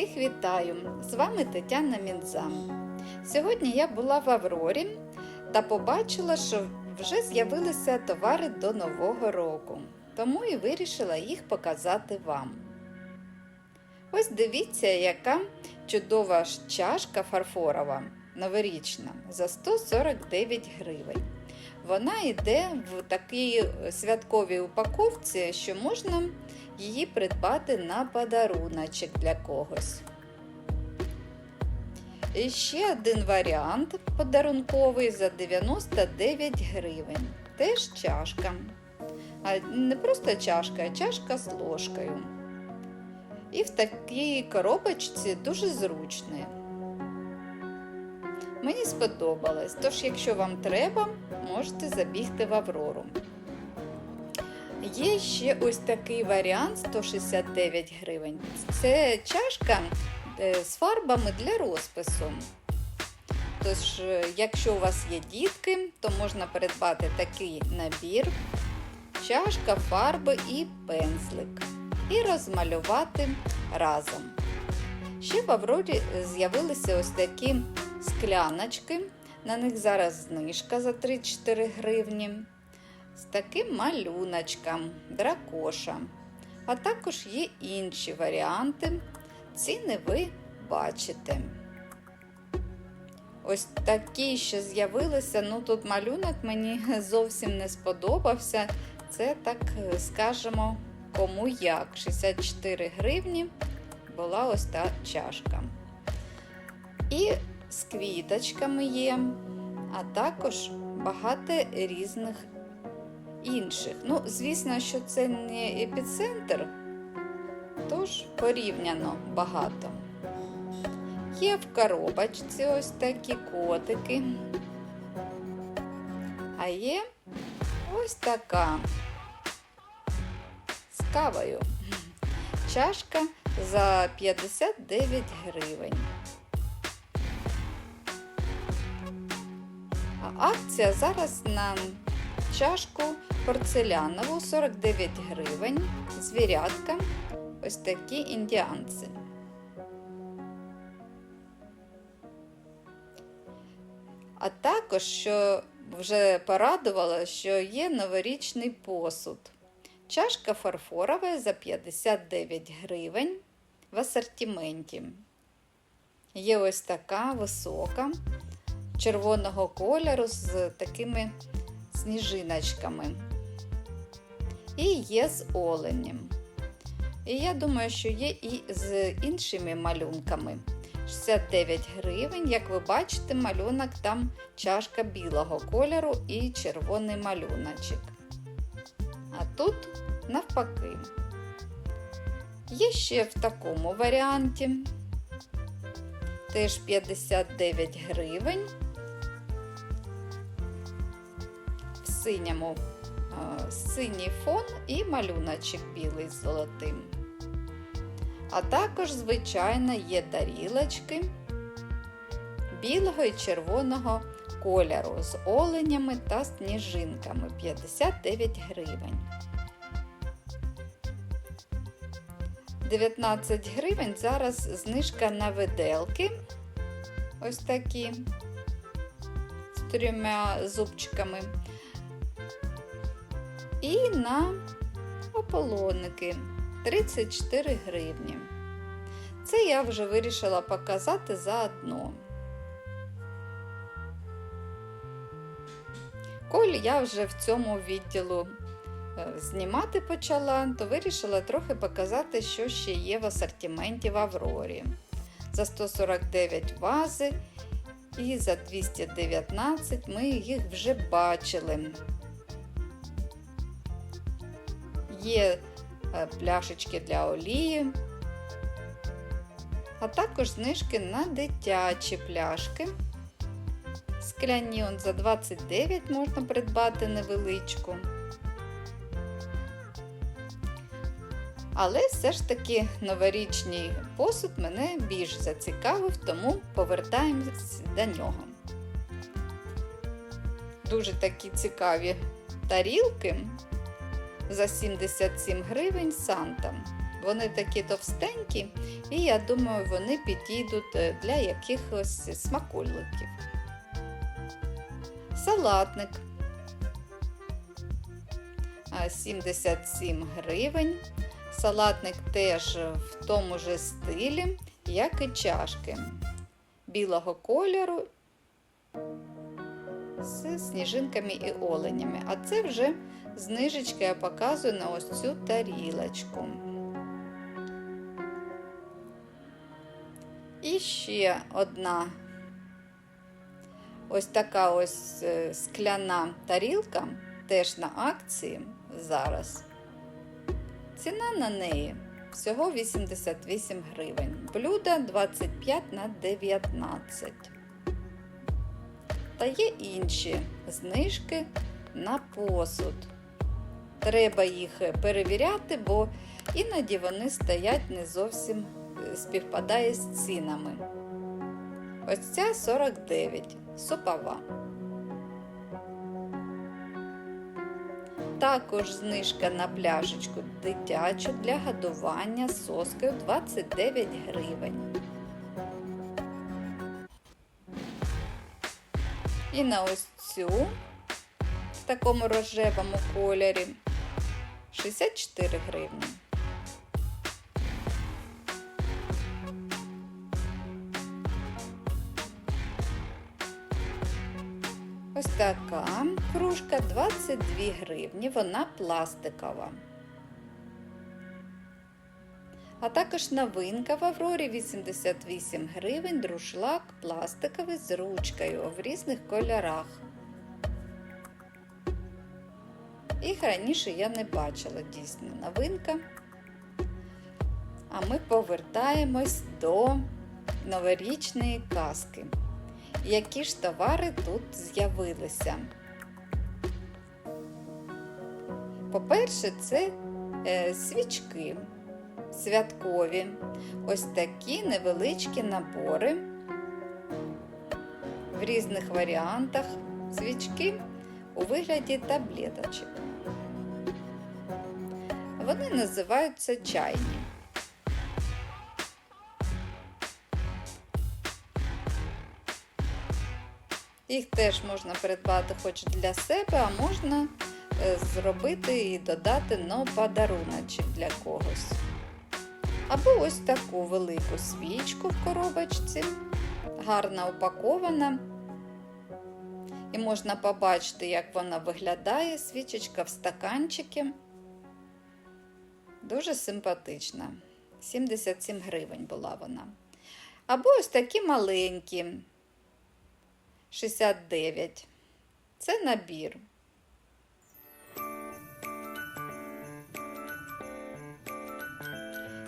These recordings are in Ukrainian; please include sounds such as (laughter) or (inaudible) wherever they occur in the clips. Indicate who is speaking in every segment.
Speaker 1: Всіх вітаю! З вами Тетяна Мінза. Сьогодні я була в Аврорі та побачила, що вже з'явилися товари до Нового року, тому і вирішила їх показати вам. Ось дивіться, яка чудова чашка фарфорова, новорічна, за 149 гривень. Вона йде в такій святковій упаковці, що можна її придбати на подаруночок для когось. І ще один варіант подарунковий за 99 гривень. Теж чашка. А не просто чашка, а чашка з ложкою. І в такій коробочці дуже зручне. Мені сподобалось, тож, якщо вам треба, можете забігти в Аврору. Є ще ось такий варіант 169 гривень. Це чашка е, з фарбами для розпису. Тож, е, якщо у вас є дітки, то можна придбати такий набір, чашка, фарби і пензлик. І розмалювати разом. Ще в Аврорі з'явилися ось такі скляночки. На них зараз знижка за 3-4 гривні. З таким малюночком, дракоша. А також є інші варіанти. Ціни ви бачите. Ось такі ще з'явилися. Ну тут малюнок мені зовсім не сподобався. Це, так скажемо, кому як. 64 гривні була ось та чашка. І з квіточками є, а також багато різних інших. Ну, звісно, що це не епіцентр, тож порівняно багато. Є в коробочці ось такі котики. А є ось така з кавою. Чашка за 59 гривень. А акція зараз на чашку порцелянову 49 гривень, звірятка, ось такі індіанці. А також, що вже порадувало, що є новорічний посуд. Чашка фарфорова за 59 гривень в асортименті. Є ось така висока, червоного кольору з такими сніжиночками. І є з оленем. І я думаю, що є і з іншими малюнками. 69 гривень, як ви бачите, малюнок там чашка білого кольору і червоний малюночок. А тут навпаки. Є ще в такому варіанті. Теж 59 гривень. В синьому синій фон і малюночок білий з золотим. А також, звичайно, є тарілочки білого і червоного кольору з оленями та сніжинками 59 гривень. 19 гривень зараз знижка на виделки. Ось такі з трьома зубчиками. І на ополонники 34 гривні. Це я вже вирішила показати заодно. Коль я вже в цьому відділу знімати почала, то вирішила трохи показати, що ще є в асортименті в Аврорі. За 149 вази і за 219 ми їх вже бачили. Є пляшечки для олії, а також знижки на дитячі пляшки. Скляні он за 29 можна придбати невеличку. Але все ж таки новорічний посуд мене більш зацікавив, тому повертаємось до нього. Дуже такі цікаві тарілки за 77 гривень Санта. Вони такі товстенькі, і я думаю, вони підійдуть е, для якихось смаколиків. Салатник 77 гривень. Салатник теж в тому же стилі, як і чашки білого кольору з сніжинками і оленями. А це вже знижечка я показую на ось цю тарілочку. І ще одна ось така ось е, скляна тарілка, теж на акції зараз. Ціна на неї всього 88 гривень. Блюдо 25 на 19. Та є інші знижки на посуд. Треба їх перевіряти, бо іноді вони стоять не зовсім е, співпадає з цінами. Ось ця 49 супова. Також знижка на пляшечку дитячу для годування соскою 29 гривень. І на ось цю в такому рожевому кольорі 64 гривні. Ось така кружка 22 гривні, вона пластикова. А також новинка в Аврорі 88 гривень, друшлак пластиковий з ручкою в різних кольорах. Їх раніше я не бачила дійсно новинка. А ми повертаємось до новорічної казки. Які ж товари тут з'явилися? По-перше, це е, свічки святкові. Ось такі невеличкі набори в різних варіантах свічки у вигляді таблеточок. Вони називаються чайні. Їх теж можна придбати хоч для себе, а можна е, зробити і додати на подаруночок для когось. Або ось таку велику свічку в коробочці, гарно упакована. І можна побачити, як вона виглядає, свічечка в стаканчики. Дуже симпатична. 77 гривень була вона. Або ось такі маленькі. 69. Це набір.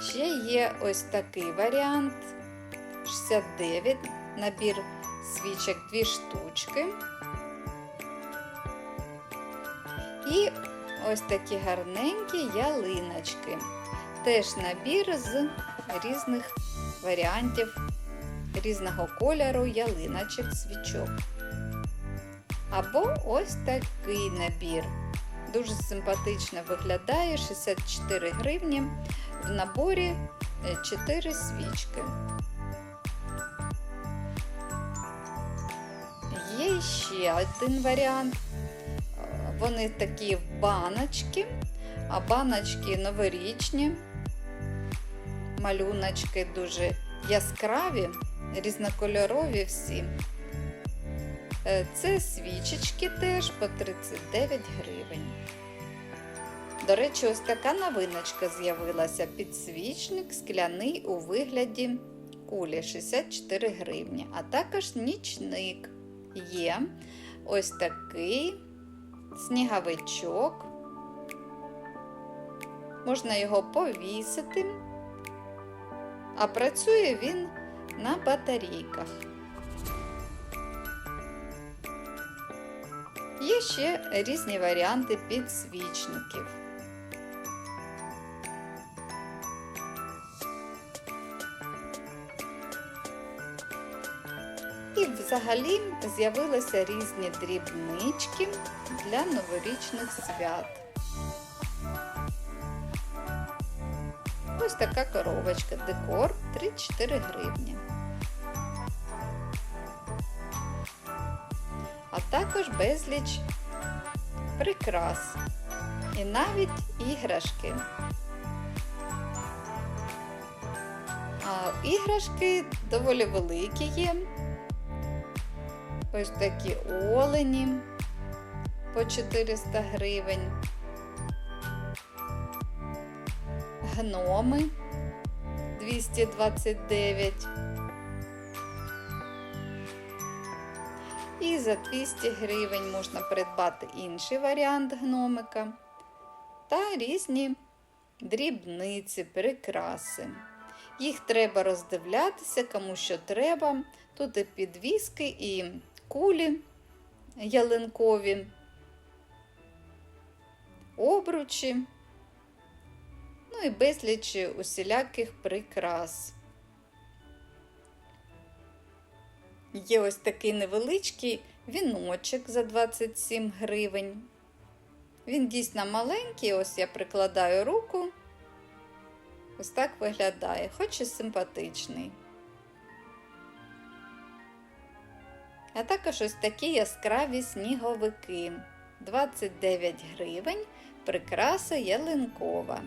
Speaker 1: Ще є ось такий варіант. 69, набір свічок 2 штучки. І ось такі гарненькі ялиночки. Теж набір з різних варіантів різного кольору ялиночок свічок. Або ось такий набір. Дуже симпатично виглядає 64 гривні. В наборі 4 свічки. Є ще один варіант. Вони такі баночки, а баночки новорічні, малюночки дуже яскраві різнокольорові всі. Е, це свічечки теж по 39 гривень. До речі, ось така новиночка з'явилася. Підсвічник скляний у вигляді кулі 64 гривні. А також нічник є ось такий сніговичок. Можна його повісити, а працює він на батарейках. Є ще різні варіанти підсвічників. Взагалі з'явилися різні дрібнички для новорічних свят. ось така коробочка. Декор 3-4 гривні. А також безліч прикрас і навіть іграшки. А іграшки доволі великі є. Ось такі олені по 400 гривень. Гноми 229. І за 200 гривень можна придбати інший варіант гномика та різні дрібниці, прикраси. Їх треба роздивлятися, кому що треба. Тут і підвіски, і кулі ялинкові, обручі, ну і безліч усіляких прикрас. Є ось такий невеличкий віночок за 27 гривень. Він дійсно маленький, ось я прикладаю руку. Ось так виглядає, хоч і симпатичний. А також ось такі яскраві сніговики. 29 гривень, прикраса ялинкова.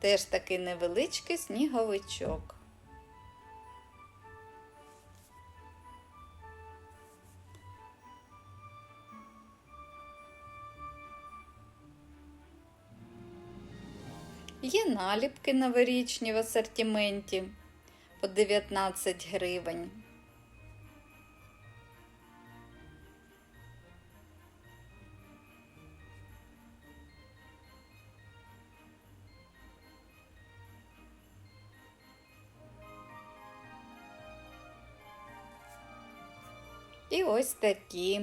Speaker 1: Теж такий невеличкий сніговичок. Є наліпки новорічні в асортименті по 19 гривень. І ось такі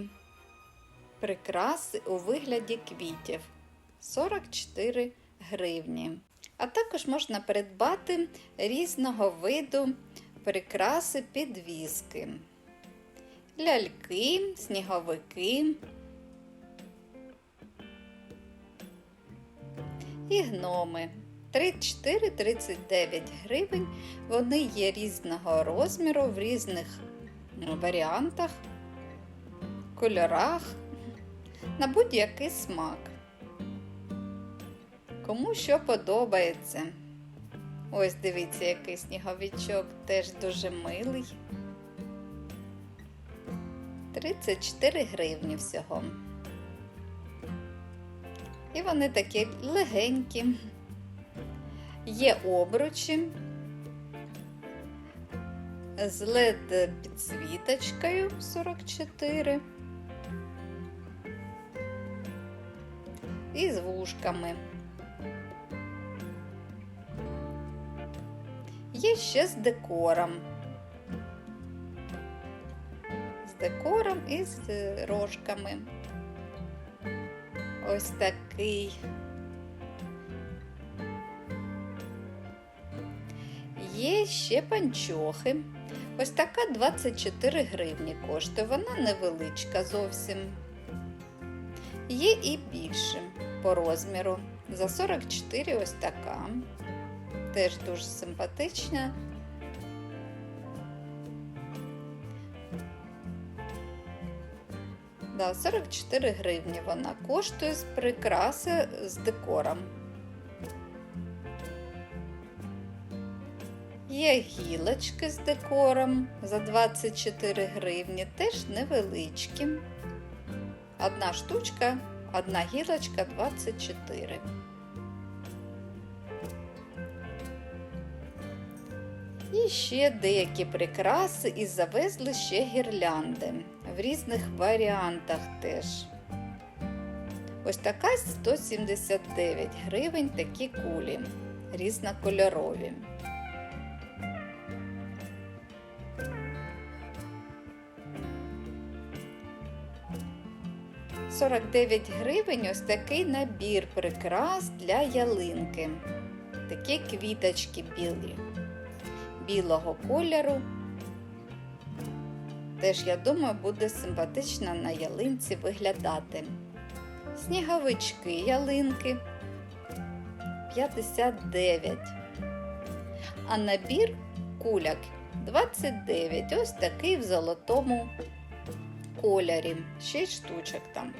Speaker 1: прикраси у вигляді квітів 44 гривні. А також можна придбати різного виду прикраси підвіски. Ляльки, сніговики і гноми. 34-39 гривень. Вони є різного розміру в різних варіантах, кольорах, на будь-який смак. Кому що подобається. Ось дивіться, який сніговичок, теж дуже милий. 34 гривні всього. І вони такі легенькі. Є обручі з LED підсвіточкою 44 і з вушками. Є ще з декором. З декором і з рожками. Ось такий. Є ще панчохи. Ось така 24 гривні коштує. Вона невеличка зовсім. Є і більше по розміру. За 44 ось така. Теж дуже симпатична. Да, 44 гривні вона коштує з прикраси з декором. Є гілочки з декором за 24 гривні, теж невеличкі. Одна штучка, одна гілочка 24. І ще деякі прикраси і завезли ще гірлянди в різних варіантах теж. Ось така 179 гривень такі кулі, різнокольорові. Сорок дев'ять гривень ось такий набір прикрас для ялинки. Такі квіточки білі білого кольору. Теж, я думаю, буде симпатично на ялинці виглядати. Сніговички ялинки 59. А набір куляк 29. Ось такий в золотому кольорі. 6 штучок там.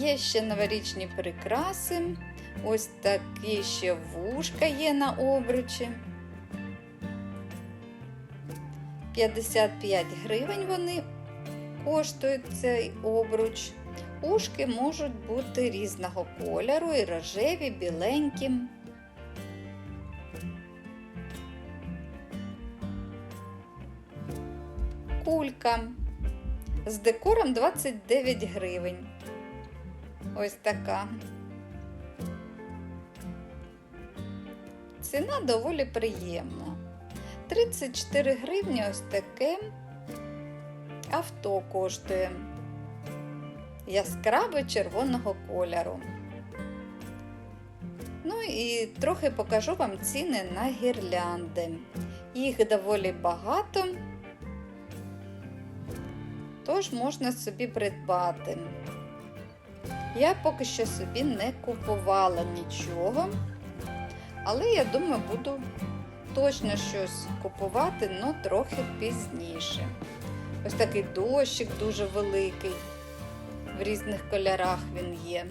Speaker 1: Є ще новорічні прикраси. Ось такі ще вушка є на обручі. 55 гривень вони коштують цей обруч. Ушки можуть бути різного кольору, і рожеві, біленькі. Кулька з декором 29 гривень. Ось така. Ціна доволі приємна. 34 гривні ось таке авто коштує яскраве червоного кольору. Ну і трохи покажу вам ціни на гірлянди. Їх доволі багато, тож можна собі придбати. Я поки що собі не купувала нічого, але я думаю, буду точно щось купувати, але трохи пізніше. Ось такий дощик дуже великий, в різних кольорах він є.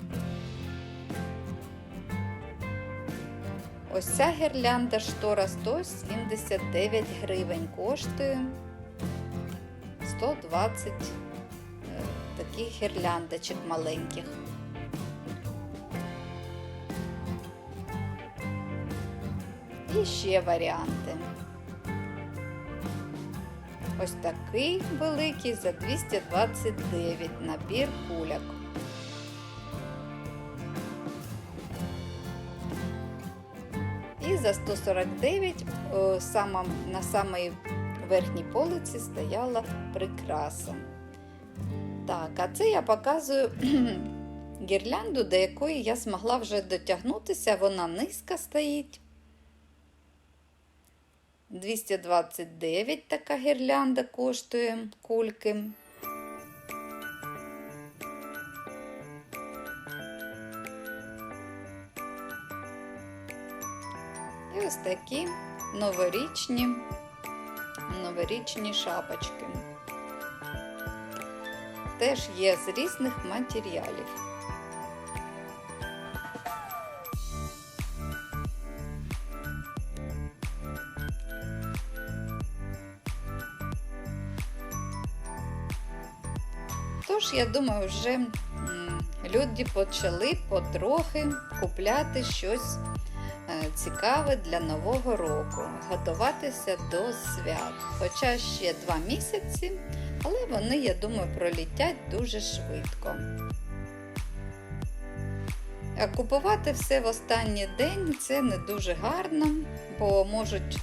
Speaker 1: Ось ця гірлянда штора 179 гривень коштує 120 е, таких гірляндочок маленьких. І ще варіанти. Ось такий великий за 229 набір куляк. І за 149 сама, на самій верхній полиці стояла прикраса. Так, а це я показую (clears throat) гірлянду, до якої я змогла вже дотягнутися, вона низько стоїть. 229 така гірлянда коштує кульки. І ось такі новорічні, новорічні шапочки. Теж є з різних матеріалів. Тож, я думаю, вже люди почали потрохи купляти щось е, цікаве для Нового року, готуватися до свят. Хоча ще два місяці, але вони, я думаю, пролітять дуже швидко. А купувати все в останній день це не дуже гарно, бо можуть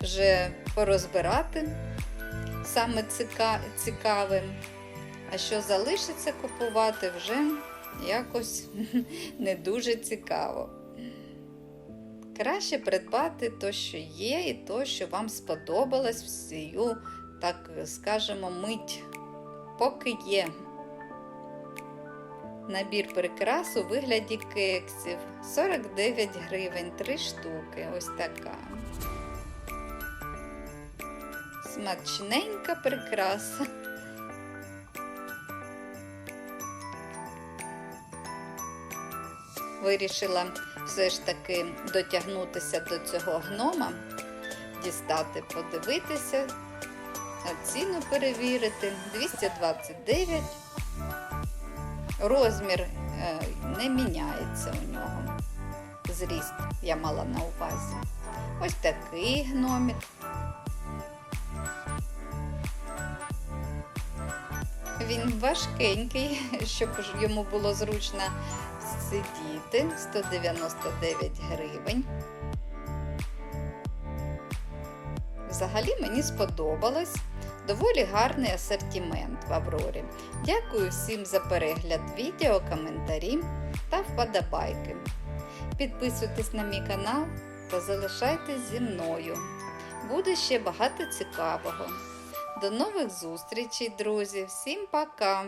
Speaker 1: вже порозбирати саме ціка- цікавим. А що залишиться купувати, вже якось (laughs) не дуже цікаво. Краще придбати то, що є, і то, що вам сподобалось всю, так скажемо, мить, поки є. Набір прикрас у вигляді кексів 49 гривень, 3 штуки. Ось така. Смачненька прикраса. Вирішила все ж таки дотягнутися до цього гнома, дістати, подивитися, ціну перевірити 229. Розмір е, не міняється у нього. Зріст я мала на увазі. Ось такий гномик. Він важкенький, (laughs) щоб йому було зручно сидіти. 199 гривень. Взагалі мені сподобалось. Доволі гарний асортимент в Аврорі. Дякую всім за перегляд відео, коментарі та вподобайки. Підписуйтесь на мій канал та залишайтесь зі мною. Буде ще багато цікавого. До нових зустрічей, друзі! Всім пока!